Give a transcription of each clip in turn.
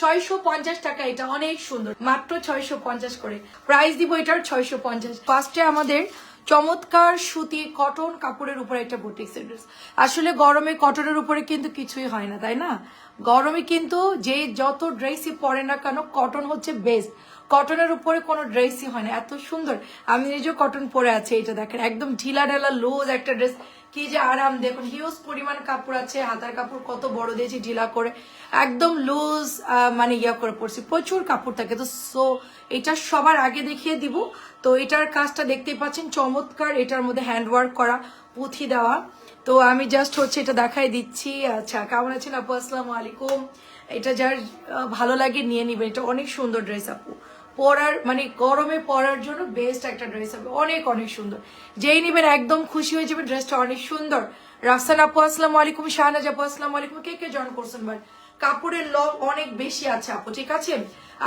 ছয়শো পঞ্চাশ টাকা, এটা অনেক সুন্দর। মাত্র ছয়শো পঞ্চাশ করে। প্রাইস দিব এটার ছয়শো পঞ্চাশ। ফার্স্টে আমাদের চমৎকার সুতি কটন কাপড়ের উপরে একটা আসলে গরমে কটনের উপরে কিন্তু কিছুই হয় না, তাই না? গরমে কিন্তু যে যত ড্রেসই পরে না কেন কটন হচ্ছে বেস্ট কটনের উপরে কোনো ড্রেসই হয় না। এত সুন্দর। আমি নিজেও কটন পরে আছি এটা দেখেন। একদম ঢিলা ঢালা লুজ একটা ড্রেস কি যে আরাম, দেখুন হিউজ পরিমাণ কাপড় আছে, হাতার কাপড় কত বড় দিয়েছি, ঢিলা করে। একদম লুজ মানে ইয়া করে পড়ছি প্রচুর কাপড় থাকে, তো সো এটা সবার আগে দেখিয়ে দিব। তো এটার কাজটা দেখতেই পাচ্ছেন, চমৎকার। এটার মধ্যে হ্যান্ডওয়ার্ক করা, পুঁথি দেওয়া। তো আমি জাস্ট হচ্ছে এটা দেখাই দিচ্ছি। আচ্ছা কেমন আছেন আপু? আসসালামু আলাইকুম। এটা যার ভালো লাগে নিয়ে নিবেন। এটা অনেক সুন্দর ড্রেস আপু। পরার মানে গরমে পরার জন্য বেস্ট একটা ড্রেস হবে। অনেক অনেক সুন্দর। যেই নিবেন একদম খুশি হয়ে যাবে ড্রেসটা অনেক সুন্দর। রাফসান আপু, আসসালামু আলাইকুম। শাহনাজ আপু, আসসালামু আলাইকুম। কে কে জয়েন করছেন ভাই? কাপড়ের লং অনেক বেশি আছে আপু, ঠিক আছে?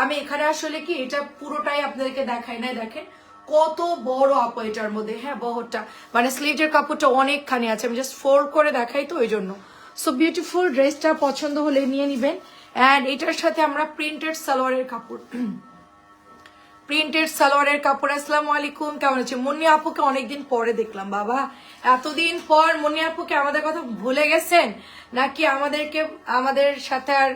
আমি এখানে আসলে কি, এটা পুরোটাই আপনাদেরকে দেখাই নাই, দেখেন। কত বড় আপু এটার মধ্যে হ্যাঁ বহরটা। মানে স্লিভের কাপড়টা অনেকখানি আছে। আমি জাস্ট ফোল্ড করে দেখাই তো ওই জন্য সো বিউটিফুল ড্রেসটা পছন্দ হলে নিয়ে নিবেন। অ্যান্ড এটার সাথে আমরা প্রিন্টেড সালোয়ারের কাপড়। প্রিন্টেড সালোয়ারের কাপড়, আসসালামু আলাইকুম, কেমন আছে মুন্নি আপুকে অনেকদিন পরে দেখলাম, বাবা। এতদিন পর মুন্নি আপুকে আমাদের কথা ভুলে গেছেন? নাকি আমাদেরকে, আমাদের সাথে আর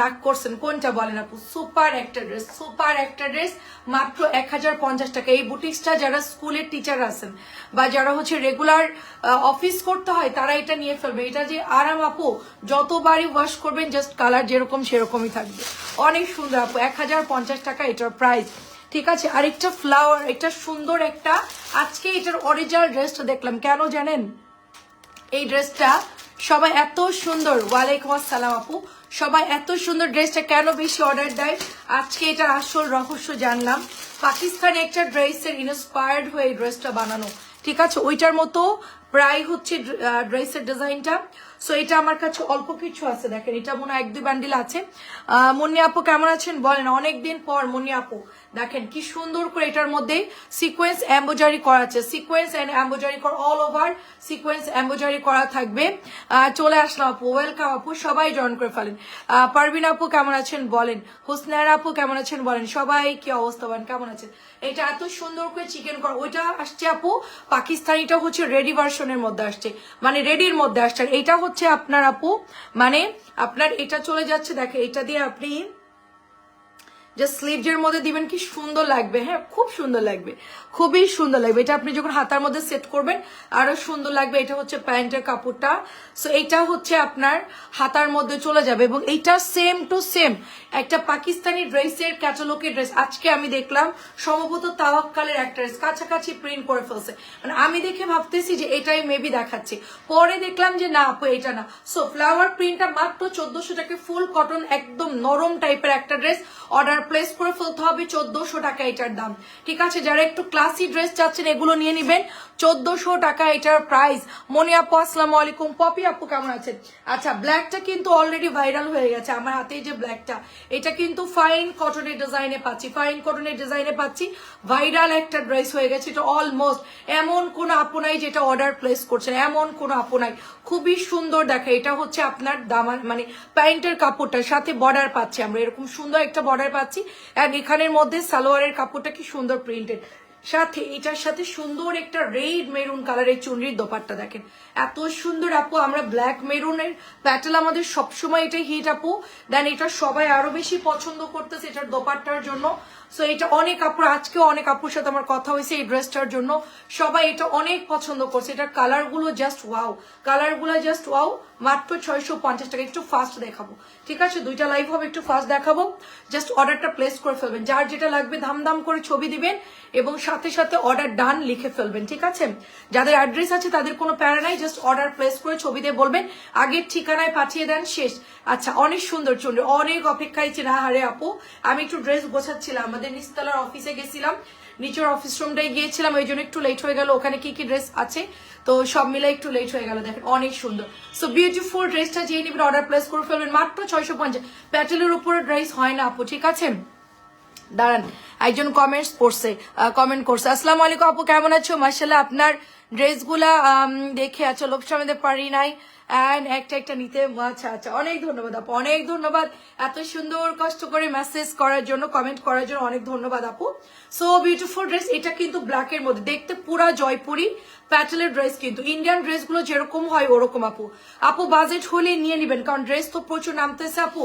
রাগ করছেন? কোনটা বলেন আপু? সুপার একটা ড্রেস, সুপার একটা ড্রেস, মাত্র এক হাজার পঞ্চাশ টাকা। এই বুটিক্সটা যারা স্কুলের টিচার আছেন বা যারা হচ্ছে রেগুলার অফিস করতে হয়, তারা এটা নিয়ে ফেলবে। এটা যে আরাম আপু, যতবারই ওয়াশ করবেন জাস্ট কালার যেরকম সেরকমই থাকবে। অনেক সুন্দর আপু, এক হাজার পঞ্চাশ টাকা এটার প্রাইস ঠিক আছে আরেকটা ফ্লাওয়ার একটা সুন্দর একটা, আজকে এটার অরিজিনাল ড্রেসটা দেখলাম। কেন জানেন? এই ড্রেসটা সবাই এত সুন্দর, ওয়ালাইকুম আসসালাম আপু, সবাই এত সুন্দর ড্রেসটা কেন বেশি অর্ডার দেয়? আজকে এটা আসল রহস্য জানলাম। পাকিস্তানে একটা ড্রেসের ইন্সপায়ার্ড হয়ে এই ড্রেসটা বানানো। ঠিক আছে, ওইটার মতো প্রায় হচ্ছে ড্রেসের ডিজাইনটা। সো এটা আমার কাছে অল্প কিছু আছে, দেখেন, এটা মনে হয় এক দুই বান্ডিল আছে। মুন্নি আপু কেমন আছেন? বলেন, অনেকদিন পর মুন্নি আপু। দেখেন কি সুন্দর করে এটার মধ্যে সিকোয়েন্স এম্বোজারি করা আছে। সিকোয়েন্স অ্যান্ড এম্বোজারি করা অল ওভার সিকোয়েন্স এম্বোজারি করা থাকবে। চলে আসলাম আপু ওয়েলকাম আপু সবাই জয়েন করে ফেলেন। আহ, পারভিন আপু কেমন আছেন বলেন হুসনার আপু কেমন আছেন বলেন সবাই কি অবস্থা বলেন কেমন আছেন? এটা এত সুন্দর করে চিকেন করা ওইটা আসছে আপু পাকিস্তানিটা হচ্ছে রেডি ভার্সনের মধ্যে আসছে। মানে রেডির মধ্যে আসছে। এইটা হচ্ছে আপনার আপু মানে আপনার এটা চলে যাচ্ছে দেখে এটা দিয়ে আপনি মধ্যে দিবেন কি সুন্দর লাগবে হ্যাঁ? খুব সুন্দর লাগবে। খুবই সুন্দর লাগবে। এটা আপনি যখন হাতার মধ্যে সেট করবেন, আরও সুন্দর লাগবে। এটা হচ্ছে প্যান্টের কাপড়টা। সো এটা হচ্ছে আপনার হাতার মধ্যে চলে যাবে এবং এইটা সেম টু সেম একটা পাকিস্তানি ড্রেসের ক্যাটালগের ড্রেস আজকে আমি দেখলাম, সম্ভবত তাওয়াক্কালের একটা ড্রেস কাছাকাছি প্রিন্ট করে ফেলছে। মানে আমি দেখে ভাবতেছি যে এটাই মেবি দেখাচ্ছে। পরে দেখলাম যে না, আপু, এটা না। সো ফ্লাওয়ার প্রিন্টটা মাত্র চোদ্দশো টাকা ফুল কটন একদম নরম টাইপের একটা ড্রেস অর্ডার প্লেস করে ফেলতে হবে চোদ্দশো টাকা এটার দাম। ঠিক আছে, যারা একটু ক্লাসি ড্রেস চাচ্ছেন, এগুলো নিয়ে নিবেন। চোদ্দশো টাকা এটার প্রাইস মনি আপু, আসসালামু আলাইকুম। পপি আপু, কেমন আছেন? আচ্ছা ব্ল্যাকটা কিন্তু অলরেডি ভাইরাল হয়ে গেছে। আমার হাতে যে ব্ল্যাকটা এটা কিন্তু ফাইন কটনের ডিজাইনে পাচ্ছি। ফাইন কটনের ডিজাইনে পাচ্ছি। ভাইরাল একটা ড্রেস হয়ে গেছে। এটা অলমোস্ট এমন কোনো আপু নাই যেটা অর্ডার প্লেস করছেন এমন কোনো আপনাই খুবই সুন্দর দেখা। এটা হচ্ছে আপনার দামান মানে প্যান্টের কাপড়টার সাথে বর্ডার পাচ্ছি আমরা। এরকম সুন্দর একটা বর্ডার পাচ্ছি। এখানের মধ্যে সালোয়ারের কাপড়টা কি সুন্দর প্রিন্টেড সাথে এটার সাথে সুন্দর একটা রেড মেরুন কালারের চুনরির দোপাট্টা দেখেন। এত সুন্দর আপু, আমরা ব্ল্যাক মেরুনের প্যাটেল আমাদের সবসময় এটা হিট আপু। দেন এটা সবাই আরও বেশি পছন্দ করতেছে এটার দোপাট্টার জন্য। সো এটা অনেক আপুর, আজকেও অনেক আপুর সাথে আমার কথা হয়েছে এই ড্রেসটার জন্য। সবাই এটা অনেক পছন্দ করছে। এটার কালারগুলো জাস্ট ওয়াও কালারগুলো জাস্ট ওয়াও মাত্র ছয়শো পঞ্চাশ টাকা। একটু ফাস্ট দেখাবো। ঠিক আছে? দুইটা লাইভ হবে, একটু ফাস্ট দেখাবো। জাস্ট অর্ডারটা প্লেস করে ফেলবেন। যার যেটা লাগবে ধাম ধাম করে ছবি দিবেন এবং সাথে সাথে অর্ডার ডান লিখে ফেলবেন। ঠিক আছে? যাদের অ্যাড্রেস আছে, তাদের কোনো প্যারা নাই। জাস্ট অর্ডার প্লেস করে ছবি দিয়ে বলবেন। আগের ঠিকানায় পাঠিয়ে দেন, শেষ। আচ্ছা অনেক সুন্দর চুনরি। অনেক অপেক্ষায় ছিল হারে আপু। আমি একটু ড্রেস গোছাচ্ছিলাম। আমাদের নিচতলার অফিসে গেছিলাম। নিচের অফিস রুমটাই গিয়েছিলাম, ওই জন্য একটু লেট হয়ে গেল। ওখানে কি কি ড্রেস আছে? তো সব মিলে একটু লেট হয়ে গেল। দেখেন, অনেক সুন্দর। সো বিউটিফুল ড্রেসটা যেয়ে নিবেন অর্ডার প্লেস করে ফেলবেন। মাত্র ছয়শো পঞ্চাশ। প্যাটেলের উপরে ড্রেস হয় না, আপু, ঠিক আছে? দাঁড়ান, একজন কমেন্টস করছে কমেন্ট করছে। আসসালাম আলাইকুম, আপু, কেমন আছো? মার্শাল্লাহ আপনার ড্রেসগুলা দেখে আছো লোভ সামনে পারি নাই। অ্যান্ড একটা একটা নিতে আচ্ছা আচ্ছা অনেক ধন্যবাদ আপু, অনেক ধন্যবাদ। এত সুন্দর, কষ্ট করে মেসেজ করার জন্য কমেন্ট করার জন্য অনেক ধন্যবাদ আপু। সো বিউটিফুল ড্রেস এটা কিন্তু ব্ল্যাকের মধ্যে, দেখতে পুরা জয়পুরি প্যাটেলের ড্রেস কিন্তু। ইন্ডিয়ান ড্রেসগুলো যেরকম হয়, ওরকম আপু। আপু বাজেট হলে নিয়ে নেবেন, কারণ ড্রেস তো প্রচুর নামতেছে আপু।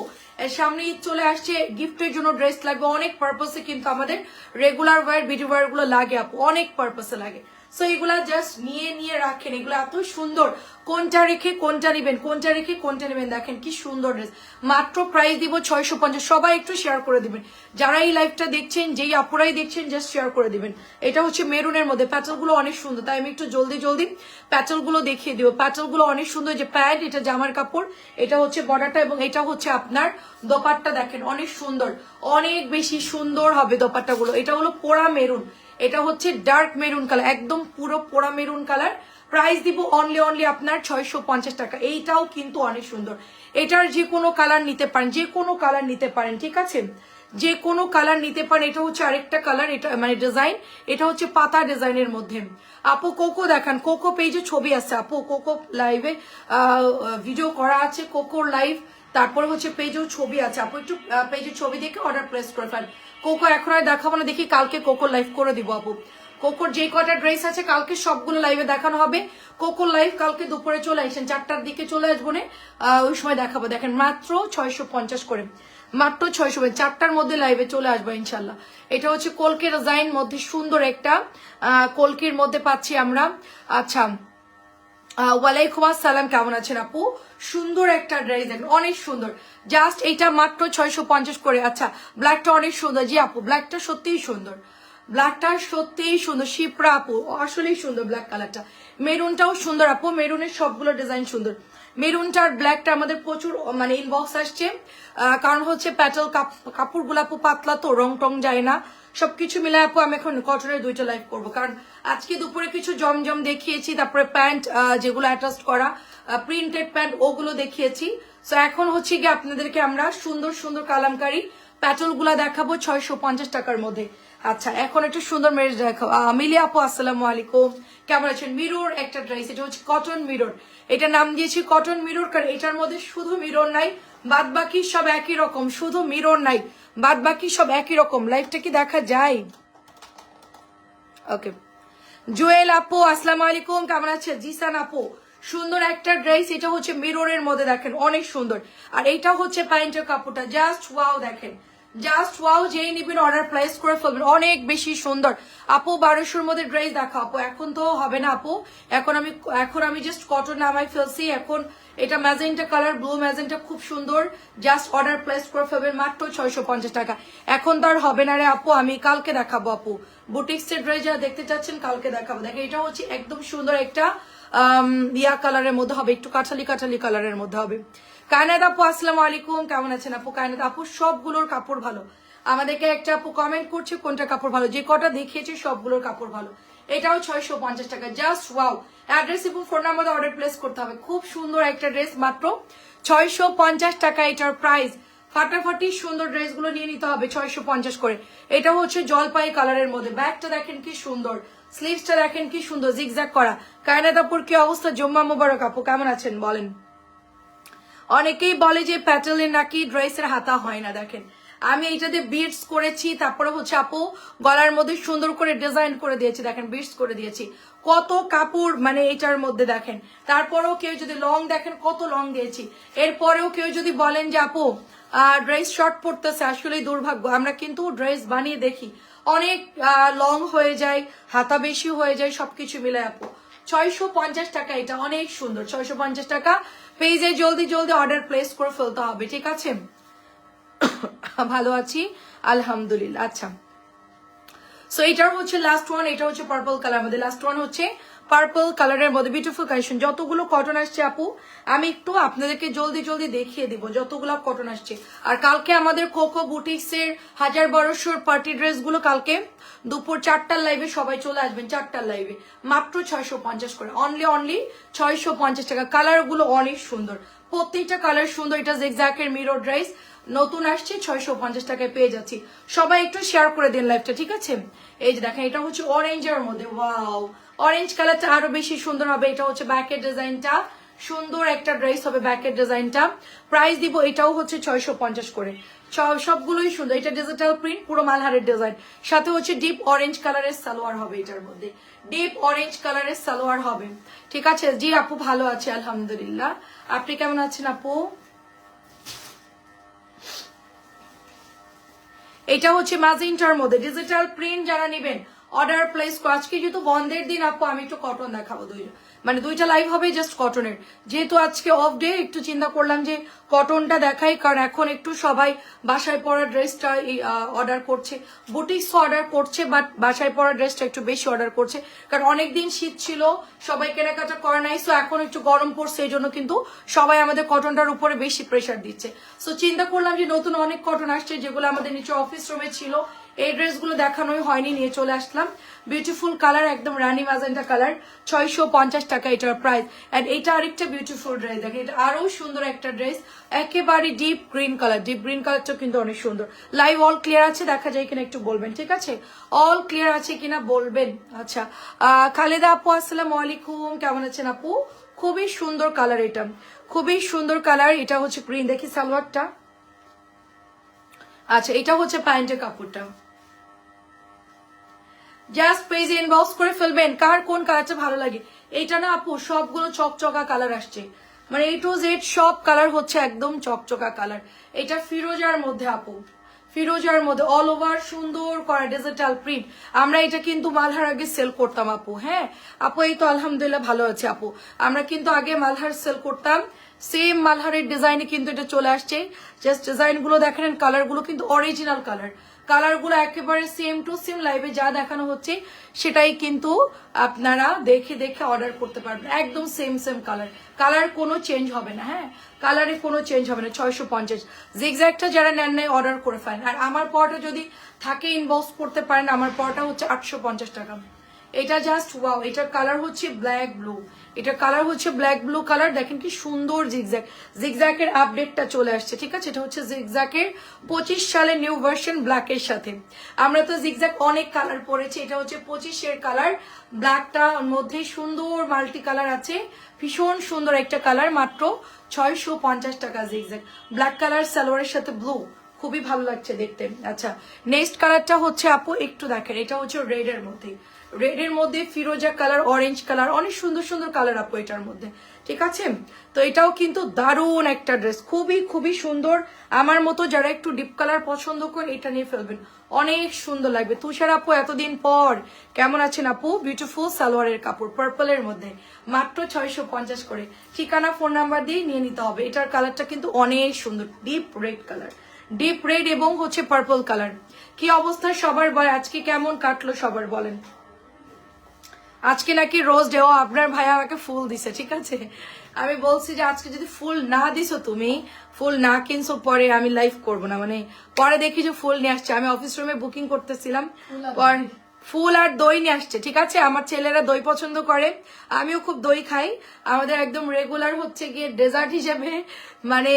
সামনে চলে আসছে গিফটের জন্য ড্রেস লাগবে, অনেক পারপাসে কিন্তু আমাদের রেগুলার ওয়ার বিউটি ওয়ারগুলো লাগে আপু, অনেক পারপাসে লাগে। সো এগুলা জাস্ট নিয়ে নিয়ে রাখেন। এগুলো এত সুন্দর। কোনটা রেখে, কোনটা নেবেন, কোনটা রেখে, কোনটা নেবেন, দেখেন কি সুন্দর ড্রেস মাত্র প্রাইস দিব ছয়শো পঞ্চাশ। সবাই একটু শেয়ার করে দিবেন। যারা এই লাইভটা দেখছেন, যেই আপুরাই দেখছেন জাস্ট শেয়ার করে দিবেন। এটা হচ্ছে মেরুনের মধ্যে। প্যাটেলগুলো অনেক সুন্দর। তাই আমি একটু জলদি জলদি প্যাটেলগুলো দেখিয়ে দিব। প্যাটেলগুলো অনেক সুন্দর। যে প্যান্ট এটা জামার কাপড়। এটা হচ্ছে বর্ডারটা এবং এটা হচ্ছে আপনার দোপাট্টা, দেখেন। অনেক সুন্দর। অনেক বেশি সুন্দর হবে দোপাট্টা গুলো এটা হলো পোড়া মেরুন। এটা হচ্ছে ডার্ক মেরুন কালার একদম পুরো পোড়া মেরুন কালার প্রাইস দিব অনলি অনলি আপনার ছয়শো পঞ্চাশ টাকা। এইটাও কিন্তু অনেক সুন্দর। এটার যে কোনো কালার নিতে পারেন, যে কোনো কালার নিতে পারেন, ঠিক আছে? যে কোনো কালার নিতে পারেন, এটা হচ্ছে আরেকটা কালার এটা মানে ডিজাইন এটা হচ্ছে পাতা ডিজাইনের মধ্যে। আপু কোকো দেখান। কোকো পেজে ছবি আছে। আপু কোকো লাইভে ভিডিও করা আছে কোকোর লাইভ তারপরে হচ্ছে পেজেও ছবি আছে। আপু, একটু পেজের ছবি দেখে অর্ডার প্লেস করে ফেলেন। কোকো এখন আর দেখাবো না দেখি কালকে কোকো লাইভ করে দিব আপু। কোকোর যে কটা ড্রেস আছে কালকে সবগুলো লাইভে দেখানো হবে। কোকোর লাইভ কালকে দুপুরে চলে আসেন চারটার দিকে চলে আসব নে, ওই সময় দেখাবো। দেখেন মাত্র ছয়শো পঞ্চাশ করে। মাত্র ছয়শো চারটার মধ্যে লাইভে চলে আসব ইনশাল্লাহ এটা হচ্ছে কলকের ডিজাইন মধ্যে সুন্দর একটা কলকির মধ্যে পাচ্ছি আমরা। আচ্ছা ওয়ালাইকুম আসসালাম, কেমন আছেন আপু? সুন্দর একটা ড্রেস দেখেন, অনেক সুন্দর। জাস্ট এটা মাত্র ছয়শো পঞ্চাশ করে। আচ্ছা ব্ল্যাকটা অনেক সুন্দর। জি আপু ব্ল্যাকটা সত্যিই সুন্দর। ব্ল্যাকটা সত্যিই সুন্দর। শিপ্রা আপু, আসলেই সুন্দর ব্ল্যাক কালারটা মেরুনটাও সুন্দর আপু। মেরুনের সবগুলো ডিজাইন সুন্দর। মেরুনটার ব্ল্যাকটা আমাদের প্রচুর মানে ইনবক্স আসছে। কারণ হচ্ছে প্যাটেল কাপড়গুলো আপু পাতলা তো রং টং যায় না। সবকিছু মিলে আপু, আমি এখন কটনের দুইটা লাইভ করব। কারণ আজকে দুপুরে কিছু জমজম দেখিয়েছি, তারপরে প্যান্ট যেগুলো অ্যাটাচ করা প্রিন্টেড প্যান্ট ওগুলো দেখিয়েছি। তো এখন হচ্ছে গিয়ে আপনাদেরকে আমরা সুন্দর সুন্দর কালামকারী প্যাটেলগুলা দেখাবো ছয়শো পঞ্চাশ টাকার মধ্যে। আচ্ছা এখন একটু সুন্দর মেরেজ দেখাবো মিলি আপু, আসসালামু আলাইকুম। কেমন আছেন? মিরর একটা ড্রেস এটা হচ্ছে কটন মিরর এটা নাম দিয়েছি কটন মিরর কারণ এটার মধ্যে শুধু মিরর নাই বাদ বাকি সব একই রকম, শুধু মিরর নাই। বাদ বাকি সব একই রকম। লাইফটা কি দেখা যায়? ওকে জুয়েল আপু, আসসালাম আলাইকুম। কেমন আছে জিসান আপু, সুন্দর একটা ড্রেস এটা হচ্ছে মিররের মধ্যে দেখেন, অনেক সুন্দর। আর এইটা হচ্ছে প্যান্টের কাপড়টা জাস্ট ওয়াও দেখেন। জাস্ট ওয়াও যেই নিবেন অর্ডার প্লেস করে ফেলবেন। অনেক বেশি সুন্দর। আপু, বারোশোর মধ্যে ড্রেস দেখা আপু, এখন তো হবে না, আপু। এখন আমি এখন আমি জাস্ট কটন নামাই ফেলছি। এখন এটা ম্যাজেন্টা কালার ব্লু ম্যাজেন্টা খুব সুন্দর। জাস্ট অর্ডার প্লেস করে ফেলবেন মাত্র ছয়শো পঞ্চাশ টাকা। এখন তো আর হবে না রে, আপু। আমি কালকে দেখাবো, আপু। বুটিক্সের ড্রেস যারা দেখতে চাচ্ছেন, কালকে দেখাবো। দেখেন, এটা হচ্ছে একদম সুন্দর একটা ইয়া কালারের মধ্যে হবে। একটু কাঠালি কাঠালি কালারের মধ্যে হবে। কায়নাত আপু, আসসালামু আলাইকুম। কেমন আছেন আপু? কায়নাত আপু, সবগুলোর কাপড় ভালো। আমাদেরকে একটা আপু কমেন্ট করছে, কোনটা কাপড় ভালো? যে কটা দেখিয়েছে, সবগুলোর কাপড় ভালো। এটাও ছয়শো পঞ্চাশ টাকা। জাস্ট ওয়াও অ্যাড্রেস এবং ফোন নাম্বার অর্ডার প্লেস করতে হবে। খুব সুন্দর একটা ড্রেস মাত্র ছয়শো পঞ্চাশ টাকা এটার প্রাইস ফাটাফাটি সুন্দর ড্রেসগুলো নিয়ে নিতে হবে ছয়শো পঞ্চাশ করে। এটা হচ্ছে জলপাই কালারের মধ্যে। ব্যাগটা দেখেন কি সুন্দর। স্লিভসটা দেখেন কি সুন্দর। জিগজ্যাগ করা। কায়নাদাপুর কি অবস্থা? জম্মা মুবারক আপু, কেমন আছেন? বলেন। অনেকেই বলে যে প্যাটেলের নাকি ড্রেসের হাতা হয় না, দেখেন। আমি এইটাতে বিটস করেছি, তারপরে হচ্ছে আপু গলার মধ্যে সুন্দর করে ডিজাইন করে দিয়েছি, দেখেন, বিটস করে দিয়েছি। কত কাপড় মানে এটার মধ্যে, দেখেন। তারপরেও কেউ যদি লং, দেখেন, কত লং দিয়েছি। এরপরেও কেউ যদি বলেন যে, আপু ড্রেস শর্ট পড়তেছে আসলেই দুর্ভাগ্য। আমরা কিন্তু ড্রেস বানিয়ে দেখি। অনেক লং হয়ে যায়, হাতা বেশি হয়ে যায়, সবকিছু মিলে আপু। ছয়শো পঞ্চাশ টাকা, এটা অনেক সুন্দর। ছয়শো পঞ্চাশ টাকা। পেজে জলদি জলদি অর্ডার প্লেস করে ফেলতে হবে, ঠিক আছে? ভালো আছি, আলহামদুলিল্লাহ। আচ্ছা। সো এটার হচ্ছে লাস্ট ওয়ান এটা হচ্ছে পার্পল কালার আমাদের লাস্ট ওয়ান হচ্ছে পার্পল কালারের মধ্যে বিউটিফুল কালেকশন যতগুলো কটন আসছে আপু, আমি একটু আপনাদেরকে জলদি জলদি দেখিয়ে দিব যতগুলো কটন আসছে। আর কালকে আমাদের কোকো বুটিক্স এর হাজার বারোশোর পার্টি ড্রেসগুলো কালকে দুপুর চারটার লাইভে সবাই চলে আসবেন, চারটার লাইভে মাত্র ছয়শো পঞ্চাশ করে অনলি অনলি ছয়শো পঞ্চাশ টাকা। কালারগুলো অনেক সুন্দর। প্রত্যেকটা কালার সুন্দর, এটা জেকজ্যাকের মিরো ড্রেস নতুন আসছে, ছয়শো পঞ্চাশ টাকায় পেয়ে যাচ্ছি। সবাই একটু শেয়ার করে দিন লাইভটা ঠিক আছে? এই যে দেখেন, এটা হচ্ছে অরেঞ্জের মধ্যে ওয়াও অরেঞ্জ কালারটা আরও বেশি সুন্দর হবে। এটা হচ্ছে ব্যাকের ডিজাইনটা। সুন্দর একটা ড্রেস হবে ব্যাকের ডিজাইনটা। প্রাইস দিব এটাও হচ্ছে ছয়শো পঞ্চাশ করে। সবগুলোই সুন্দর। এটা ডিজিটাল প্রিন্ট পুরো মালহারের ডিজাইন সাথে হচ্ছে ডিপ অরেঞ্জ কালারের সালোয়ার হবে এটার মধ্যে। ডিপ অরেঞ্জ কালারের সালোয়ার হবে। ঠিক আছে? জি আপু, ভালো আছে, আলহামদুলিল্লাহ। আপনি কেমন আছেন আপু? এটা হচ্ছে ম্যাজেন্টার মধ্যে। ডিজিটাল প্রিন্ট যারা নেবেন অর্ডার প্লেস আজকে যেহেতু বন্ধের দিন, আপু, আমি একটু কটন দেখাবো দুই মানে দুইটা লাইভ হবে জাস্ট কটনের যেহেতু আজকে অফ ডে একটু চিন্তা করলাম যে কটনটা দেখাই, কারণ এখন একটু সবাই বাসায় পরা ড্রেসটা অর্ডার করছে। বুটিক্স অর্ডার করছে বাট বাসায় পরা ড্রেসটা একটু বেশি অর্ডার করছে। কারণ অনেকদিন শীত ছিল, সবাই কেনাকাটা করে নাই সো এখন একটু গরম পড়ছে, এই জন্য কিন্তু সবাই আমাদের কটনটার উপরে বেশি প্রেশার দিচ্ছে। সো চিন্তা করলাম যে নতুন অনেক কটন আসছে, যেগুলো আমাদের নিচে অফিস রুমে ছিল এই ড্রেসগুলো দেখানোই হয়নি, নিয়ে চলে আসলাম। বিউটিফুল কালার একদম রানি ম্যাজেন্টা কালার ছয়শো পঞ্চাশ টাকা এটার প্রাইস অ্যান্ড এটা আরেকটা বিউটিফুল ড্রেস দেখেন, এটা আরও সুন্দর একটা ড্রেস একেবারে deep green colour deep green কালারটা কিন্তু অনেক সুন্দর। লাইভ অল ক্লিয়ার আছে, দেখা যায় কিনা, একটু বলবেন, ঠিক আছে? অল ক্লিয়ার আছে কিনা, বলবেন। আচ্ছা খালেদা আপু, আসসালাম আলাইকুম, কেমন আছেন আপু? খুবই সুন্দর কালার এটা। খুবই সুন্দর কালার এটা হচ্ছে গ্রিন দেখি সালোয়ারটা। আচ্ছা এটা হচ্ছে প্যান্টের কাপড়টা। জাস্ট পেজে ইনবক্স করে ফেলবেন, কার কোন কালারটা ভালো লাগে। এইটা না আপু, সবগুলো চকচকা কালার আসছে। মানে এ টু জেড সব কালার হচ্ছে একদম চকচকা কালার এটা ফিরোজার মধ্যে আপু, ফিরোজার মধ্যে অল ওভার সুন্দর করা ডিজিটাল প্রিন্ট আমরা এটা কিন্তু মালহার আগে সেল করতাম আপু হ্যাঁ? আপু, এই তো আলহামদুলিল্লাহ ভালো আছে আপু। আমরা কিন্তু আগে মালহার সেল করতাম। সেম মালহারের ডিজাইনে কিন্তু এটা চলে আসছে। জাস্ট ডিজাইনগুলো দেখেন কালারগুলো কিন্তু অরিজিনাল কালার কালারগুলো একেবারে সেম টু সেম লাইভে যা দেখানো হচ্ছে, সেটাই কিন্তু আপনারা দেখে দেখে অর্ডার করতে পারবেন। একদম সেম সেম কালার কালার কোনো চেঞ্জ হবে না হ্যাঁ? কালারে কোনো চেঞ্জ হবে না, ছয়শো পঞ্চাশ। জিগজ্যাগটা যারা নেন নাই অর্ডার করে ফেলেন। আর আমার পরটা যদি থাকে ইনবক্স করতে পারেন, আমার পরটা হচ্ছে আটশো পঞ্চাশ টাকা। এটা জাস্ট ওয়াও এটার কালার হচ্ছে ব্ল্যাক ব্লু এটার কালার হচ্ছে ব্ল্যাক ব্লু কালার দেখেন কি সুন্দর জিগজ্যাক জিগজ্যাকের আপডেটটা চলে আসছে, ঠিক আছে? এটা হচ্ছে জিগজ্যাকের পঁচিশ সালের নিউ ভার্সন ব্ল্যাকের সাথে। আমরা তো জিগজ্যাক অনেক কালার পরেছি, এটা হচ্ছে পঁচিশের কালার ব্ল্যাকটা মধ্যে সুন্দর মাল্টি কালার আছে, ভীষণ সুন্দর একটা কালার মাত্র ছয়শো পঞ্চাশ টাকা জিগজ্যাক ব্ল্যাক কালার সালোয়ারের সাথে ব্লু খুবই ভালো লাগছে দেখতে। আচ্ছা নেক্সট কালারটা হচ্ছে আপু, একটু দেখেন, এটা হচ্ছে রেড এর মধ্যে। রেড এর মধ্যে ফিরোজা কালার অরেঞ্জ কালার অনেক সুন্দর সুন্দর কালার আপু এটার মধ্যে। ঠিক আছে? তো এটাও কিন্তু দারুণ একটা ড্রেস খুবই খুবই সুন্দর। আমার মতো যারা একটু ডিপ কালার পছন্দ করেন এটা নিয়ে ফেলবেন। অনেক সুন্দর লাগবে। তুষার আপু, এতদিন পর কেমন আছেন আপু? বিউটিফুল সালোয়ারের কাপড় পার্পলের মধ্যে। মাত্র ছয়শো পঞ্চাশ করে। ঠিকানা ফোন নাম্বার দিয়ে নিয়ে নিতে হবে। এটার কালারটা কিন্তু অনেক সুন্দর deep red colour deep red এবং হচ্ছে পার্পল কালার কি অবস্থা সবার? আজকে কেমন কাটলো সবার বলেন। আজকে নাকি রোজ ডে ও আপনার ভাই আমাকে ফুল দিছে ঠিক আছে? আমি বলছি যে আজকে যদি ফুল না দিছো তুমি ফুল না কিনছো পরে আমি লাইভ করব না। মানে পরে দেখি যে ফুল নিয়ে আসছে। আমি অফিস রুমে বুকিং করতেছিলাম ফুল আর দই। নিয়ে আসছে ঠিক আছে? আমার ছেলেরা দই পছন্দ করে আমিও খুব দই খাই। আমাদের একদম রেগুলার হচ্ছে গিয়ে ডেজার্ট হিসেবে মানে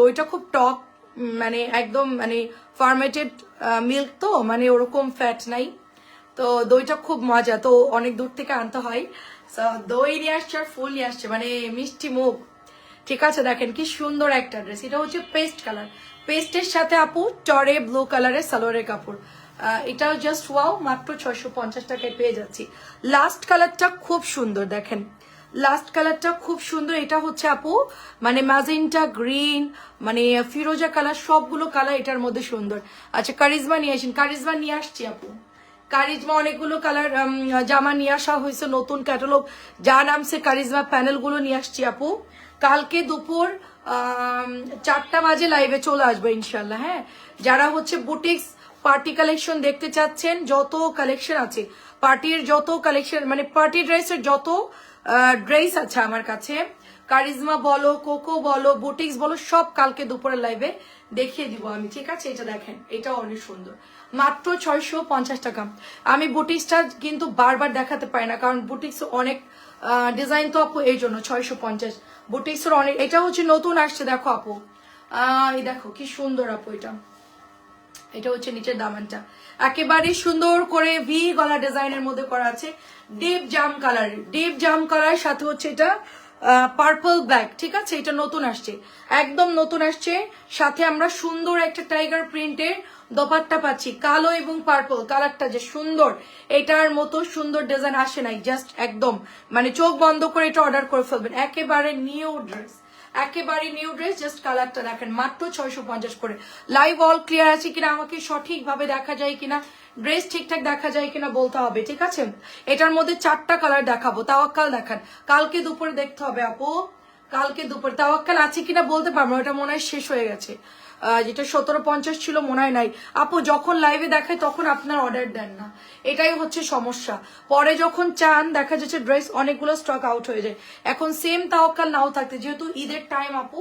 দইটা খুব টক মানে একদম মানে ফার্মেটেড মিল্ক তো মানে ওরকম ফ্যাট নাই। তো দইটা খুব মজা, তো অনেক দূর থেকে আনতে হয়। দই নিয়ে আসছে আর ফুল নিয়ে আসছে মানে মিষ্টি মুখ। ঠিক আছে, দেখেন কি সুন্দর একটা ড্রেস এটা হচ্ছে পেস্ট কালার পেস্টের সাথে আপু চরে ব্লু কালারের সালোয়ারের কাপড়। এটাও জাস্ট ওয়াও মাত্র ছয়শো পঞ্চাশ টাকায় পেয়ে যাচ্ছি। লাস্ট কালারটা খুব সুন্দর, দেখেন। লাস্ট কালারটা খুব সুন্দর, এটা হচ্ছে আপু মানে ম্যাজেন্টা গ্রিন মানে ফিরোজা কালার সবগুলো কালার এটার মধ্যে সুন্দর। আচ্ছা কারিজমা নিয়ে আসেন। কারিজমা নিয়ে আসছি আপু। কারিজমা অনেকগুলো কালার জামা নিয়ে আসা হয়েছে, নতুন ক্যাটালগ যা নামছে কারিজমা প্যানেলগুলো নিয়ে আসছি আপু। কালকে দুপুর চারটা বাজে লাইভে চলে আসব ইনশাল্লাহ হ্যাঁ? যারা হচ্ছে বুটিক্স পার্টি কালেকশন দেখতে চাচ্ছেন, যত কালেকশন আছে পার্টির যত কালেকশন মানে পার্টি ড্রেসের যত ড্রেস আছে আমার কাছে, কারিজমা বলো কোকো বলো বুটিক্স বলো, সব কালকে দুপুরের লাইভে দেখিয়ে দিব আমি, ঠিক আছে? এটা দেখেন এটা অনেক সুন্দর। মাত্র ছয়শো পঞ্চাশ টাকা। আমি বুটিক্সটা কিন্তু বারবার দেখাতে পারি না, কারণ বুটিক্স অনেক ডিজাইন তো আপু এই জন্য ছয়শো পঞ্চাশ। বুটিক্সের অনেক, এটা হচ্ছে নতুন আসছে, দেখো আপু। এই দেখো কি সুন্দর আপু এটা। এটা হচ্ছে নিচের দামানটা। একেবারে সুন্দর করে ভি গলা ডিজাইনের মধ্যে করা আছে ডিপ জাম কালার ডিপ জাম কালার সাথে হচ্ছে এটা পার্পল ব্ল্যাক ঠিক আছে? এটা নতুন আসছে। একদম নতুন আসছে, সাথে আমরা সুন্দর একটা টাইগার প্রিন্টের দোপাট্টা পাচ্ছি, কালো এবং পার্পল কালারটা যে সুন্দর, এটার মতো সুন্দর ডিজাইন আসে নাই জাস্ট একদম মানে চোখ বন্ধ করে এটা অর্ডার করে ফেলবেন। একেবারে নিউ ড্রেস একেবারে নিউ ড্রেস জাস্ট কালারটা দেখেন, মাত্র ছয়শো পঞ্চাশ করে। লাইভ অল ক্লিয়ার আছে কিনা, আমাকে সঠিকভাবে দেখা যায় কিনা ড্রেস ঠিকঠাক দেখা যায় কিনা বলতে হবে, ঠিক আছে? এটার মধ্যে চারটা কালার দেখাবো, তাওয়াক্কাল দেখান। কালকে দুপুরে দেখতে হবে, আপু। কালকে দুপুরে। তাওয়াক্কাল আছে কিনা বলতে পারব ওটা মনে হয় শেষ হয়ে গেছে। যেটা সতেরো পঞ্চাশ ছিল মনে হয় নাই। আপু, যখন লাইভে দেখায় তখন আপনার অর্ডার দেন না। এটাই হচ্ছে সমস্যা। পরে যখন চান, দেখা যাচ্ছে ড্রেস অনেকগুলো স্টক আউট হয়ে যায়। এখন সেম তাওকাল নাও থাকতে, যেহেতু ঈদের টাইম আপু,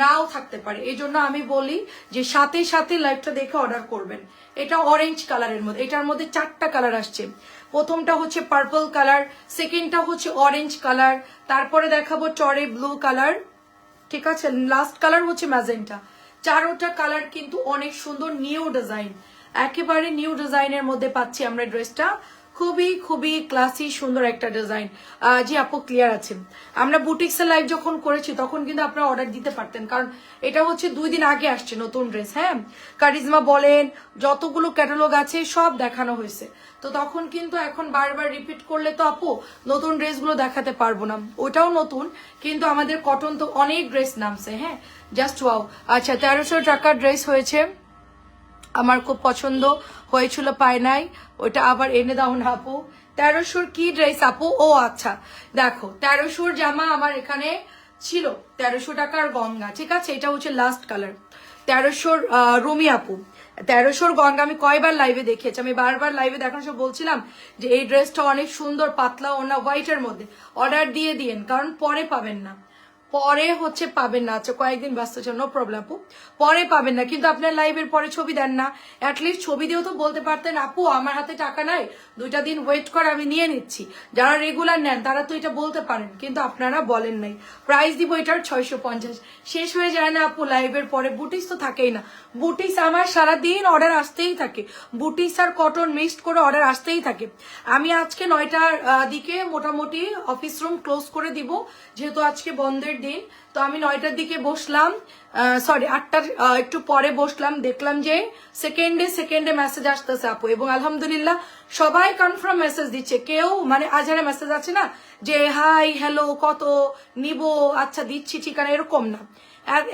নাও থাকতে পারে। এই জন্য আমি বলি যে সাথে সাথে লাইভটা দেখে অর্ডার করবেন। এটা অরেঞ্জ কালারের মধ্যে, এটার মধ্যে চারটা কালার আসছে। প্রথমটা হচ্ছে পার্পল কালার সেকেন্ডটা হচ্ছে অরেঞ্জ কালার তারপরে দেখাবো চরে ব্লু কালার ঠিক আছে? লাস্ট কালার হচ্ছে ম্যাজেন্টা চারোটা কালার কিন্তু অনেক সুন্দর নিউ ডিজাইন একেবারে নিউ ডিজাইনের মধ্যে পাচ্ছি আমরা ড্রেসটা খুবই খুবই ক্লাসি সুন্দর একটা ডিজাইন জি আপু ক্লিয়ার আছে। আমরা বুটিক্সের লাইভ যখন করেছি, তখন কিন্তু আপনারা অর্ডার দিতে পারতেন। কারণ এটা হচ্ছে দুই দিন আগে আসছে নতুন ড্রেস হ্যাঁ? কারিজমা বলেন, যতগুলো ক্যাটালগ আছে, সব দেখানো হয়েছে। তো তখন কিন্তু এখন বারবার রিপিট করলে তো আপু, নতুন ড্রেসগুলো দেখাতে পারব না। ওটাও নতুন, কিন্তু আমাদের কটন তো অনেক ড্রেস নামছে হ্যাঁ? জাস্ট ওয়াও আচ্ছা তেরোশো টাকার ড্রেস হয়েছে। আমার খুব পছন্দ হয়েছিল পায় নাই ওটা আবার এনে দাও না আপু। তেরোশোর কি ড্রেস আপু? ও আচ্ছা দেখো, তেরোশোর জামা আমার এখানে ছিল। তেরোশো টাকার গঙ্গা, ঠিক আছে? এটা হচ্ছে লাস্ট কালার তেরোশোর রুমি আপু, তেরোশোর গঙ্গা আমি কয়বার লাইভে দেখিয়েছি। আমি বারবার লাইভে দেখানোর সময় বলছিলাম যে এই ড্রেসটা অনেক সুন্দর পাতলা ওনা হোয়াইটের মধ্যে। অর্ডার দিয়ে দিয়েন, কারণ পরে পাবেন না। পরে হচ্ছে পাবেন না। আচ্ছা কয়েকদিন ব্যস্ত ছিল নো প্রবলেম আপু। পরে পাবেন না, কিন্তু আপনার লাইভের পরে ছবি দেন না। অ্যাটলিস্ট ছবি দিয়েও তো বলতে পারতেন, আপু, আমার হাতে টাকা নাই, দুইটা দিন ওয়েট করে, আমি নিয়ে নিচ্ছি। যারা রেগুলার নেন, তারা তো এটা বলতে পারেন, কিন্তু আপনারা বলেন নাই। প্রাইস দিব এটার ছয়শো পঞ্চাশ। শেষ হয়ে যায় না আপু লাইভের পরে। বুটিক্স তো থাকেই না। বুটিক্স আমার সারাদিন অর্ডার আসতেই থাকে। বুটিক্স আর কটন মিক্সড করে অর্ডার আসতেই থাকে। আমি আজকে নয়টার দিকে মোটামুটি অফিস রুম ক্লোজ করে দিব। যেহেতু আজকে বন্ধের দিন। তো আমি নয়টার দিকে বসলাম সরি আটটার একটু পরে বসলাম, দেখলাম যে সেকেন্ডে সেকেন্ডে মেসেজ আসতেছে আপু এবং আলহামদুলিল্লাহ সবাই কনফার্ম মেসেজ দিচ্ছে। কেউ মানে আজহারে মেসেজ আছে না যে হাই হ্যালো কত, নিব আচ্ছা দিচ্ছি ঠিকানা, এরকম না।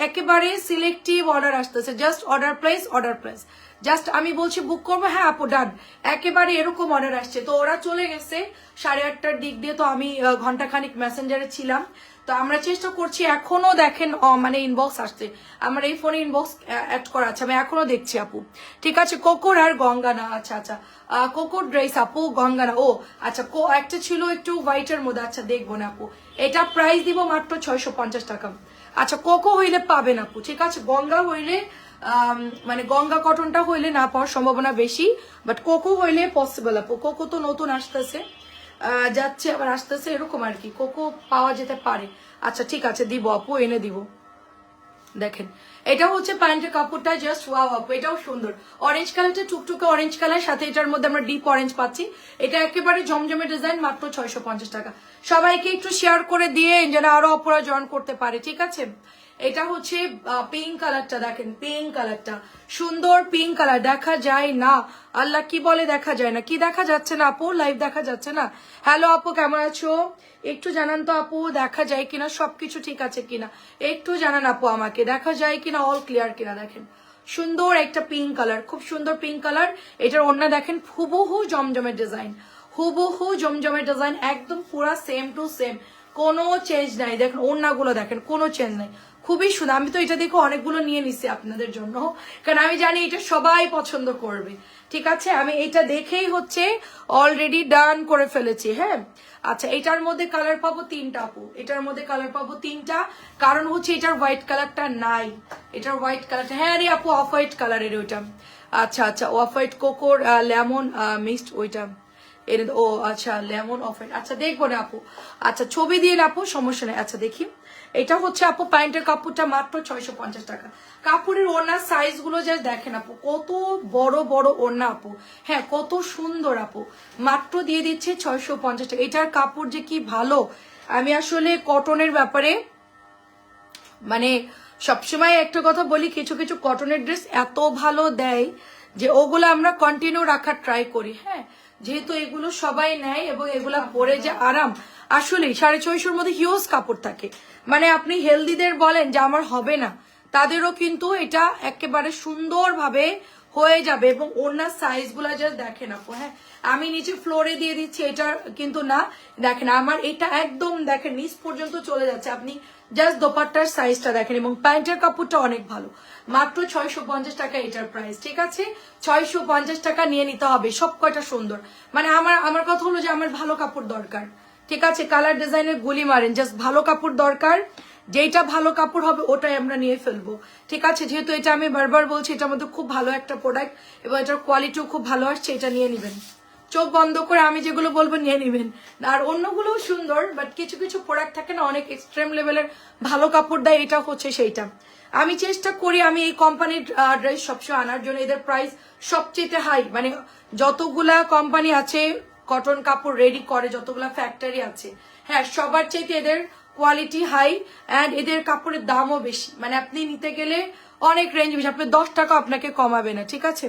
একেবারে সিলেক্টিভ অর্ডার আসতেছে just order place order place just আমি বলছি বুক করব? হ্যাঁ আপু ডান একেবারে এরকম অর্ডার আসছে। তো ওরা চলে গেছে সাড়ে আটটার দিক দিয়ে। তো আমি ঘন্টাখানিক মেসেঞ্জারে ছিলাম। তো আমরা চেষ্টা করছি, এখনও দেখেন মানে ইনবক্স আসছে। আমার এই ফোনে ইনবক্স অ্যাড করা আছে, আমি এখনও দেখছি আপু। ঠিক আছে, কোকোর আর গঙ্গা না আচ্ছা আচ্ছা। কোকোর ড্রেস আপু, গঙ্গা না, ও আচ্ছা কো, একটা ছিল একটু হোয়াইটের মধ্যে আচ্ছা দেখব না আপু। এটা প্রাইস দিব মাত্র ছয়শো পঞ্চাশ টাকা। আচ্ছা কোকো হইলে পাবেন আপু, ঠিক আছে? গঙ্গা হইলে মানে গঙ্গা কটনটা হইলে না পাওয়ার সম্ভাবনা বেশি বাট কোকো হইলে পসিবল আপু। কোকো তো নতুন আসতেছে। যাচ্ছে, আবার আসতেছে, এরকম আর কি। কোকো পাওয়া যেতে পারে। আচ্ছা ঠিক আছে, দিব আপু, এনে দিব। দেখেন এটা হচ্ছে প্যান্টের কাপড়টা জাস্ট ওয়াও আপু, এটাও সুন্দর। অরেঞ্জ কালারটা টুকটুকে অরেঞ্জ কালার সাথে এটার মধ্যে আমরা ডিপ অরেঞ্জ পাচ্ছি। এটা একেবারে জমজমে ডিজাইন মাত্র ছয়শো পঞ্চাশ টাকা। সবাইকে একটু শেয়ার করে দিয়ে, যেন আরও অপরা জয়েন করতে পারে, ঠিক আছে? এটা হচ্ছে পিঙ্ক কালারটা দেখেন পিঙ্ক কালারটা সুন্দর পিঙ্ক কালার দেখা যায় না। আল্লাহ কি বলে দেখা যায় না? কি দেখা যাচ্ছে না আপু? লাইভ দেখা যাচ্ছে না? হ্যালো আপু, কেমন আছো? একটু জানান তো আপু, দেখা যায় কিনা? সবকিছু ঠিক আছে কিনা? একটু জানান আপু আমাকে, দেখা যায় কিনা? অল ক্লিয়ার কিনা দেখেন। সুন্দর একটা পিঙ্ক কালার খুব সুন্দর পিঙ্ক কালার এটার অন্য দেখেন, হুবহু জমজমের ডিজাইন হুবহু জমজমের ডিজাইন একদম পুরা সেম টু সেম কোনো চেঞ্জ নাই। দেখেন, ওড়নাগুলো দেখেন, কোনো চেঞ্জ নাই। খুবই সুন্দর। আমি তো এটা দেখে অনেকগুলো নিয়ে নিছি আপনাদের জন্য। কারণ আমি জানি এটা সবাই পছন্দ করবে। ঠিক আছে? আমি এটা দেখেই হচ্ছে অলরেডি ডান করে ফেলেছি হ্যাঁ? আচ্ছা এটার মধ্যে কালার পাবো তিনটা আপু। এটার মধ্যে কালার পাবো তিনটা। কারণ হচ্ছে এটার হোয়াইট কালারটা নাই। এটার হোয়াইট কালারটা হ্যাঁ রে আপু অফ হোয়াইট কালারের ওইটা। আচ্ছা আচ্ছা অফ হোয়াইট কোকোর লেমন মিক্সড ওইটা। এনে ও আচ্ছা লেমন অফার আচ্ছা দেখব না আপু। আচ্ছা ছবি দিয়ে না আপু, সমস্যা নেই। আচ্ছা দেখি। এটা হচ্ছে আপু প্যান্টের কাপড়টা মাত্র ছয়শো পঞ্চাশ টাকা। কাপড়ের ওড়নার সাইজগুলো যা দেখেন আপু, কত বড় বড় ওড়না আপু। হ্যাঁ কত সুন্দর আপু। মাত্র দিয়ে দিচ্ছে ছয়শো পঞ্চাশ টাকা। এটার কাপড় যে কি ভালো। আমি আসলে কটনের ব্যাপারে মানে সবসময় একটা কথা বলি, কিছু কিছু কটনের ড্রেস এত ভালো দেয় যে ওগুলো আমরা কন্টিনিউ রাখার ট্রাই করি হ্যাঁ। যেহেতু এগুলো সবাই নেয় এবং এগুলা পরে যে আরাম আসলে সাড়ে ছয়শোর মধ্যে হিউজ কাপড় থাকে। মানে আপনি হেলদিদের বলেন যে আমার হবে না, তাদেরও কিন্তু এটা একেবারে সুন্দরভাবে হয়ে যাবে এবং ওনার সাইজগুলা জাস্ট দেখেন আপু হ্যাঁ? আমি নিচে ফ্লোরে দিয়ে দিচ্ছি, এটা কিন্তু না, দেখেন আমার এটা একদম, দেখেন নিচ পর্যন্ত চলে যাচ্ছে। আপনি জাস্ট দোপাট্টার সাইজটা দেখেন এবং প্যান্টের কাপড়টা অনেক ভালো। মাত্র ছয়শো পঞ্চাশ টাকা এটার প্রাইস ঠিক আছে? ছয়শো পঞ্চাশ টাকা নিয়ে নিতে হবে সব কয়টা সুন্দর। মানে আমার আমার কথা হলো যে আমার ভালো কাপড় দরকার। ঠিক আছে কালার ডিজাইনের গুলি মারেন জাস্ট ভালো কাপড় দরকার যেটা ভালো কাপড় হবে ওটাই আমরা নিয়ে ফেলব। ঠিক আছে, যেহেতু এটা আমি বারবার বলছি এটা মধ্যে খুব ভালো একটা প্রোডাক্ট এবং এটার কোয়ালিটিও খুব ভালো আসছে, এটা নিয়ে নেবেন। চোখ বন্ধ করে আমি যেগুলো বলব নিয়ে নিবেন। আর অন্যগুলোও সুন্দর বাট কিছু কিছু প্রোডাক্ট থাকে না, অনেক এক্সট্রিম লেভেলের ভালো কাপড় দেয়, এটা হচ্ছে সেইটা। আমি চেষ্টা করি, আমি এই কোম্পানির ড্রেস সবসময় আনার জন্য, এদের প্রাইস সবচেয়ে হাই মানে যতগুলা কোম্পানি আছে কটন কাপড় রেডি করে, যতগুলো ফ্যাক্টরি আছে। হ্যাঁ সবার চাইতে এদের কোয়ালিটি হাই অ্যান্ড এদের কাপড়ের দামও বেশি। মানে আপনি নিতে গেলে অনেক রেঞ্জ বেশি। আপনি দশ টাকা আপনাকে কমাবে না, ঠিক আছে?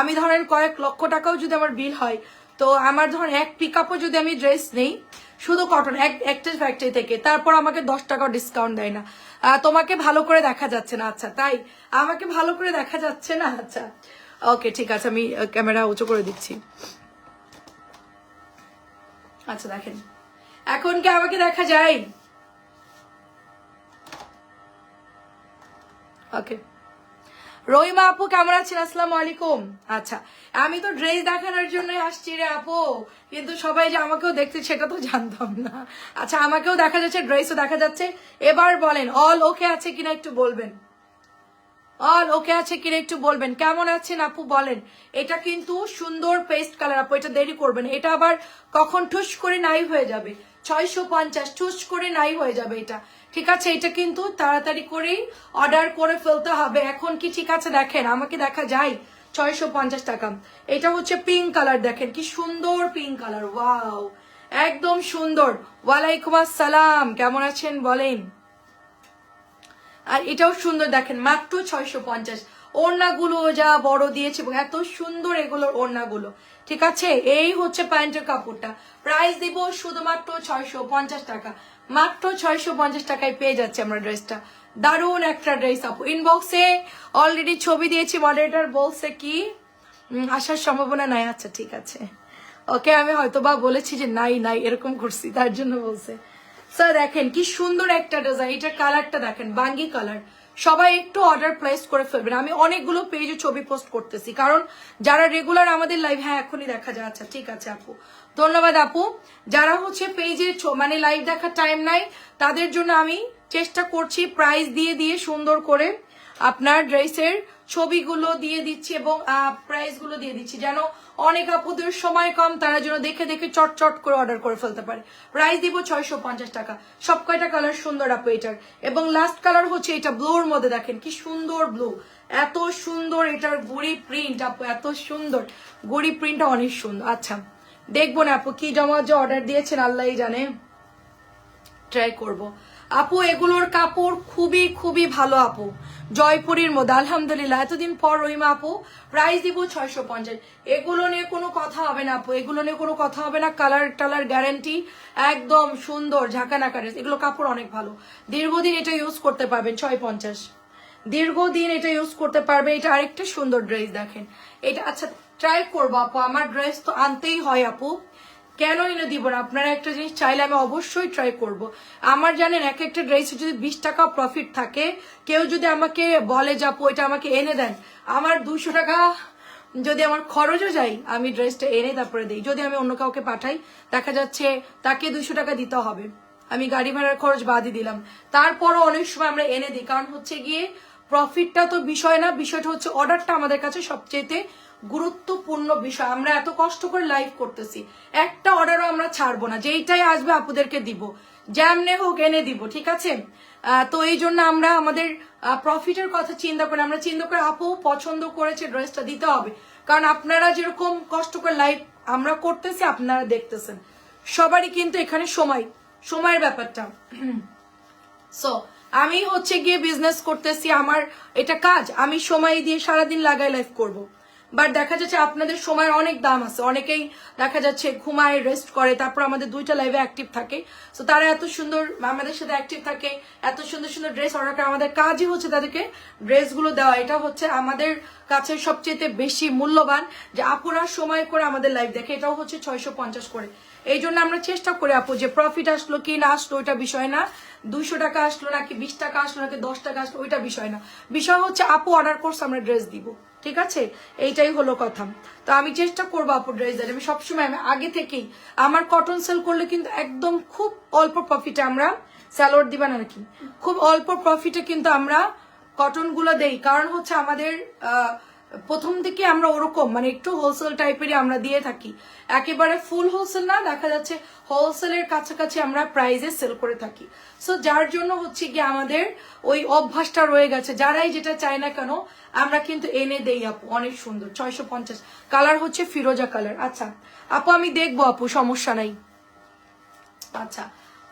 আমি ধরেন কয়েক লক্ষ টাকাও যদি আমার বিল হয়, তো আমার ধরেন এক পিক আপও যদি আমি ড্রেস নেই, শুধু কটন এক, একটা ফ্যাক্টরি থেকে, তারপর আমাকে দশ টাকা ডিসকাউন্ট দেয় না। তোমাকে ভালো করে দেখা যাচ্ছে না আচ্ছা তাই? আমাকে ভালো করে দেখা যাচ্ছে না আচ্ছা। ওকে ঠিক আছে, আমি ক্যামেরা উঁচু করে দিচ্ছি। আচ্ছা দেখেন। এখন কি আমাকে দেখা যায়? ওকে রহিমা আপু, কেমন আছেন? আসসালামু আলাইকুম। আচ্ছা আমি তো ড্রেস দেখানোর জন্য আসছি রে আপু, কিন্তু সবাই যে আমাকেও দেখছে, সেটা তো জানতাম না। আচ্ছা আমাকেও দেখা যাচ্ছে, ড্রেসও দেখা যাচ্ছে। এবার বলেন অল ওকে আছে কিনা একটু বলবেন। অল ওকে আছে কিনা একটু বলবেন। কেমন আছেন আপু, বলেন। এটা কিন্তু সুন্দর পেস্ট কালার আপু, এটা দেরি করবেন। এটা আবার কখন ঠুস করে নাই হয়ে যাবে। ছয়শো পঞ্চাশ, ঠুস করে নাই হয়ে যাবে এটা। ঠিক আছে, এটা কিন্তু তাড়াতাড়ি করেই অর্ডার করে ফেলতে হবে। এখন কি ঠিক আছে দেখেন, আমাকে দেখা যায় ছয়শো পঞ্চাশ টাকা। এটা হচ্ছে পিঙ্ক কালার দেখেন। কি সুন্দর পিঙ্ক কালার ওয়াও একদম সুন্দর। ওয়ালাইকুম আসসালাম। কেমন আছেন, বলেন? আর এটাও সুন্দর দেখেন, মাত্র ছয়শো পঞ্চাশ। ওড়নাগুলো যা বড় দিয়েছে, এত সুন্দর এগুলোর ওড়নাগুলো। ঠিক আছে? এই হচ্ছে প্যান্টের কাপড়টা। প্রাইস দিব শুধুমাত্র ছয়শো পঞ্চাশ টাকা। মাত্র ছয়শো পঞ্চাশ টাকায় পেয়ে যাচ্ছে আমরা ড্রেসটা। দারুণ একটা ড্রেস আপু। ইনবক্সে অলরেডি ছবি দিয়েছি মডারেটার বলছে কি? আসার সম্ভাবনা নাই। আচ্ছা ঠিক আছে। ওকে, আমি হয়তো বা বলেছি যে নাই নাই, এরকম করছি, তার জন্য বলছে। স্যার দেখেন, কি সুন্দর একটা ডিজাইন এটার কালারটা দেখেন, বাঙ্গি কালার সবাই একটু অর্ডার প্লেস করে ফেলবেন। আমি অনেকগুলো পেজে ছবি পোস্ট করতেছি। কারণ যারা রেগুলার আমাদের লাইভ হ্যাঁ এখনই দেখা যায় আচ্ছা ঠিক আছে, আপু। ধন্যবাদ, আপু। যারা হচ্ছে পেজে মানে লাইভ দেখার টাইম নাই, তাদের জন্য আমি চেষ্টা করছি প্রাইস দিয়ে দিয়ে সুন্দর করে আপনার ড্রেসের ছবিগুলো দিয়ে দিচ্ছি এবং প্রাইসগুলো দিয়ে দিচ্ছি। যেন অনেক আপুদের সময় কম, তারা যেন দেখে দেখে চট চট করে অর্ডার করে ফেলতে পারে। প্রাইস দিব ছয়শো পঞ্চাশ টাকা। সব কয়টা কালার সুন্দর আপু এটার। এবং লাস্ট কালার হচ্ছে এটা ব্লুর মধ্যে দেখেন, কি সুন্দর ব্লু এত সুন্দর এটার গুড়ি প্রিন্ট আপু, এত সুন্দর। গুড়ি প্রিন্টটা অনেক সুন্দর। আচ্ছা দেখব না আপু, কি জমা যে অর্ডার দিয়েছেন, আল্লাহই জানে। ট্রাই করব। আপু, এগুলোর কাপড় খুবই খুবই ভালো আপু। জয়পুরীর মধ্যে, আলহামদুলিল্লাহ। এতদিন পর রহিমা আপু প্রাইস দিব ছয়শো পঞ্চাশ। এগুলো নিয়ে কোনো কথা হবে না আপু, এগুলো নিয়ে কোনো কথা হবে না। কালার টালার গ্যারান্টি একদম সুন্দর, ঝাঁকানাকা ড্রেস এগুলো কাপড় অনেক ভালো। দীর্ঘদিন এটা ইউজ করতে পারবেন ছয় পঞ্চাশ। দীর্ঘদিন এটা ইউজ করতে পারবে এটা আরেকটা সুন্দর ড্রেস দেখেন। এটা আচ্ছা ট্রাই করব আপু, আমার ড্রেস তো আনতেই হয় আপু। কেন এনে দিব না? আপনারা একটা জিনিস চাইলে আমি অবশ্যই ট্রাই করব। আমার জানেন, এক একটা ড্রেসে যদি বিশ টাকা প্রফিট থাকে, কেউ যদি আমাকে বলে যে, আপু, এটা আমাকে এনে দেন। আমার দুশো টাকা যদি আমার খরচও যাই আমি ড্রেসটা এনে তারপরে দিই। যদি আমি অন্য কাউকে পাঠাই, দেখা যাচ্ছে তাকে দুশো টাকা দিতে হবে। আমি গাড়ি ভাড়ার খরচ বাদই দিলাম। তারপরও অনেক সময় আমরা এনে দিই। কারণ হচ্ছে গিয়ে প্রফিটটা তো বিষয় না, বিষয়টা হচ্ছে অর্ডারটা আমাদের কাছে সবচেয়ে গুরুত্বপূর্ণ বিষয়। আমরা এত কষ্ট করে লাইভ করতেছি। একটা অর্ডারও আমরা ছাড়বো না। যেইটাই আসবে আপুদেরকে দিব। যেমনে হোক, এনে দিব, ঠিক আছে? তো এই জন্য আমরা আমাদের প্রফিটের কথা চিন্তা করে, আমরা চিন্তা করে আপু পছন্দ করেছে ড্রেসটা দিতে হবে। কারণ আপনারা যেরকম কষ্ট করে লাইভ আমরা করতেছি, আপনারা দেখতেছেন। সবারই কিন্তু এখানে সময়, সময়ের ব্যাপারটা। সো আমি হচ্ছে গিয়ে বিজনেস করতেছি, আমার এটা কাজ। আমি সময় দিয়ে সারাদিন লাগাই লাইফ করব। বাট দেখা যাচ্ছে আপনাদের সময়ের অনেক দাম আছে। অনেকেই দেখা যাচ্ছে ঘুমায় রেস্ট করে, তারপর আমাদের দুইটা লাইভে অ্যাক্টিভ থাকে। সো তারা এত সুন্দর আমাদের সাথে অ্যাক্টিভ থাকে, এত সুন্দর সুন্দর ড্রেস অর্ডার করে। আমাদের কাজই হচ্ছে তাদেরকে ড্রেসগুলো দেওয়া। এটা হচ্ছে আমাদের কাছে সবচেয়ে বেশি মূল্যবান যে আপুরা সময় করে আমাদের লাইভ দেখে। এটাও হচ্ছে ছয়শো পঞ্চাশ করে। এই জন্য আমরা চেষ্টা করি আপু যে প্রফিট আসলো, কি না আসলো, ওইটা বিষয় না। দুইশো টাকা আসলো নাকি বিশ টাকা আসলো নাকি দশ টাকা আসলো ওইটা বিষয় না। বিষয় হচ্ছে আপু অর্ডার করছে আমরা ড্রেস দিব। ঠিক আছে? এইটাই হলো কথা। তো আমি চেষ্টা করব আপু ড্রেস দেওয়ার। আমি সবসময় আমি আগে থেকেই আমার কটন সেল করলে কিন্তু একদম খুব অল্প প্রফিটে আমরা স্যালোয়ার দিবেন আর কি। খুব অল্প প্রফিটে কিন্তু আমরা কটনগুলো দেই। কারণ হচ্ছে আমাদের আহ, প্রথম থেকে আমরা ওরকম মানে একটু হোলসেল টাইপেরই আমরা দিয়ে থাকি। একেবারে ফুল হোলসেল না, দেখা যাচ্ছে হোলসেলের কাছাকাছি আমরা প্রাইজে সেল করে থাকি। সো যার জন্য হচ্ছে কি আমাদের ওই অভ্যাসটা রয়ে গেছে। যারাই যেটা চায় না কেন, আমরা কিন্তু এনে দেই আপু, অনেক সুন্দর, ছয়শো পঞ্চাশ। কালার হচ্ছে ফিরোজা কালার আচ্ছা আপু আমি দেখব আপু, সমস্যা নাই। আচ্ছা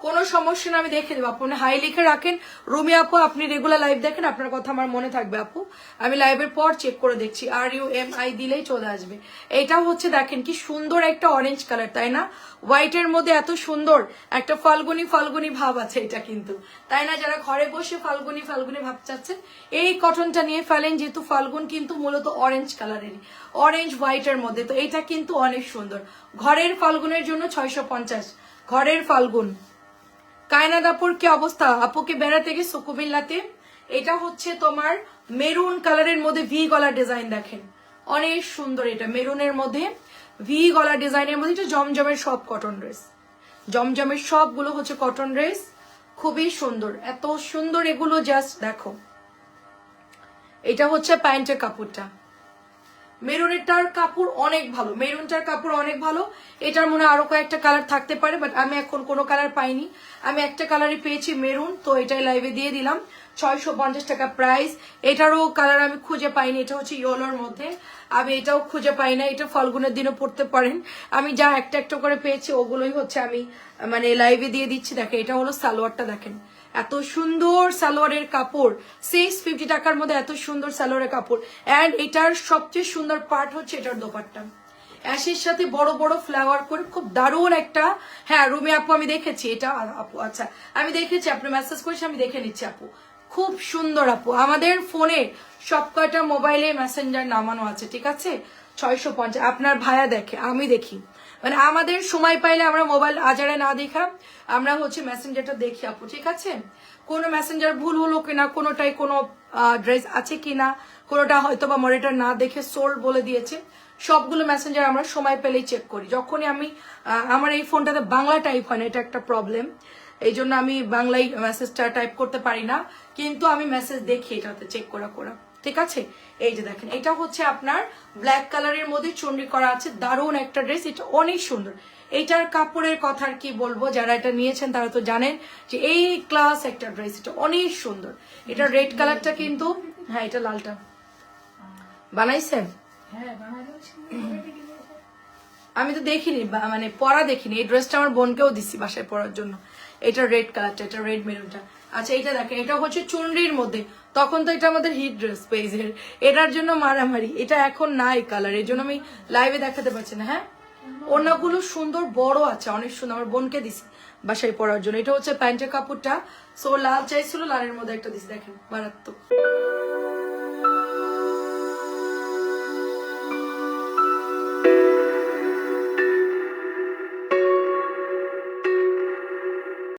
কোনো সমস্যা না, আমি দেখে দেবো। আপনি হাই লিখে রাখেন। রুমি আপু, আপনি রেগুলার লাইভ দেখেন, আপনার কথা আমার মনে থাকবে আপু। আমি লাইভের পর চেক করে দেখছি। আর ইউ এম আই দিলেই চলে আসবে। এইটাও হচ্ছে, দেখেন কি সুন্দর একটা অরেঞ্জ কালার তাই না? হোয়াইটের মধ্যে এত সুন্দর একটা ফাল্গুনি ফাল্গুনি ভাব আছে এটা কিন্তু। তাই না? যারা ঘরে বসে ফাল্গুনি ফাল্গুনি ভাব চাচ্ছেন, এই কটনটা নিয়ে ফেলেন, যেহেতু ফাল্গুন কিন্তু মূলত অরেঞ্জ কালারেরই অরেঞ্জ হোয়াইটের মধ্যে, তো এটা কিন্তু অনেক সুন্দর। ঘরের ফাল্গুনের জন্য ছয়শো পঞ্চাশ। ঘরের ফাল্গুন। কায়নাদ আপুর কি অবস্থা আপুকে বেড়াতে গেছো কুমিল্লাতে এটা হচ্ছে তোমার মেরুন কালারের মধ্যে ভি গলা ডিজাইন দেখেন। অনেক সুন্দর এটা, মেরুনের মধ্যে ভি গলা ডিজাইনের মধ্যে এটা জমজমের সব কটন ড্রেস জমজমের সবগুলো হচ্ছে কটন ড্রেস খুবই সুন্দর। এত সুন্দর এগুলো জাস্ট দেখো। এটা হচ্ছে প্যান্টের কাপড়টা। মেরুনেরটার কাপড় অনেক ভালো, মেরুনটার কাপড় অনেক ভালো। এটার মনে আরও কয়েকটা কালার থাকতে পারে বাট আমি এখন কোনো কালার পাইনি। আমি একটা কালারই পেয়েছি মেরুন, তো এটাই লাইভে দিয়ে দিলাম। ছয়শো পঞ্চাশ টাকা প্রাইস এটারও কালার আমি খুঁজে পাইনি, এটা হচ্ছে ইয়োলোর মধ্যে। আমি এটাও খুঁজে পাই না, এটা ফলগুনের দিনও পড়তে পারেন। আমি যা একটা একটা করে পেয়েছি, ওগুলোই হচ্ছে আমি মানে লাইভে দিয়ে দিচ্ছি। দেখেন, এটা হলো সালোয়ারটা, দেখেন। এত সুন্দর সালোয়ারের কাপড়। সিক্স ফিফটি টাকার মধ্যে এত সুন্দর সালোয়ারের কাপড়। অ্যান্ড এটার সবচেয়ে সুন্দর পার্ট হচ্ছে এটার দোপাট্টা। অ্যাশের সাথে বড় বড় ফ্লাওয়ার করে খুব দারুণ একটা হ্যাঁ রুমে আপু, আমি দেখেছি। এটা আপু আচ্ছা। আমি দেখেছি, আপনি মেসেজ করেছি আমি দেখে নিচ্ছি আপু। খুব সুন্দর আপু। আমাদের ফোনে সব কয়টা মোবাইলে মেসেঞ্জার নামানো আছে, ঠিক আছে? ছয়শো পঞ্চাশ। আপনার ভাইয়া দেখে, আমি দেখি। মানে আমাদের সময় পাইলে আমরা মোবাইল আজারে না দেখা, আমরা হচ্ছে মেসেঞ্জারটা দেখি আপু, ঠিক আছে? কোনো মেসেঞ্জার ভুল হলো কিনা, কোনোটাই কোনো ড্রেস আছে কিনা, কোনোটা হয়তো বা মনিটর না দেখে সোল্ড বলে দিয়েছে, সবগুলো মেসেঞ্জার আমরা সময় পেলেই চেক করি। যখনই আমি আমার এই ফোনটাতে বাংলা টাইপ হয় না, এটা একটা প্রবলেম এই জন্য আমি বাংলায় মেসেজটা টাইপ করতে পারি না, কিন্তু আমি মেসেজ দেখি এটাতে চেক করা করা। ঠিক আছে? এই যে দেখেন এটা হচ্ছে আপনার ব্ল্যাক কালারের মধ্যে চন্ডি করা আছে। দারুণ একটা ড্রেস এটা অনেক সুন্দর। এইটার কাপড়ের কথা আর কি বলব যারা এটা নিয়েছেন তারা তো জানেন যে এই ক্লাস একটা ড্রেস এটা অনেক সুন্দর। এটা রেড কালারটা কিন্তু হ্যাঁ এটা লালটা। বানাইছেন? হ্যাঁ আমি তো দেখিনি মানে পরা দেখিনি। এই ড্রেসটা আমার বোনকেও দিছি বাসায় পরার জন্য। এটা রেড কালারটা এটা রেড মেরুনটা আচ্ছা এটা দেখেন এটা হচ্ছে চুনরির মধ্যে। তখন তো এটা আমাদের হিট ড্রেস পেজের এটার জন্য মারামারি। এটা এখন নাই কালারের জন্য আমি লাইভে দেখাতে পারছি না হ্যাঁ? অন্যগুলো সুন্দর, বড় আছে, অনেক সুন্দর। আমার বোনকে দিছি বাসায় পরার জন্য। এটা হচ্ছে প্যান্টের কাপড়টা। সো লাল চাইছিল, লালের মধ্যে একটা দিছি, দেখেন, মারাত্মক।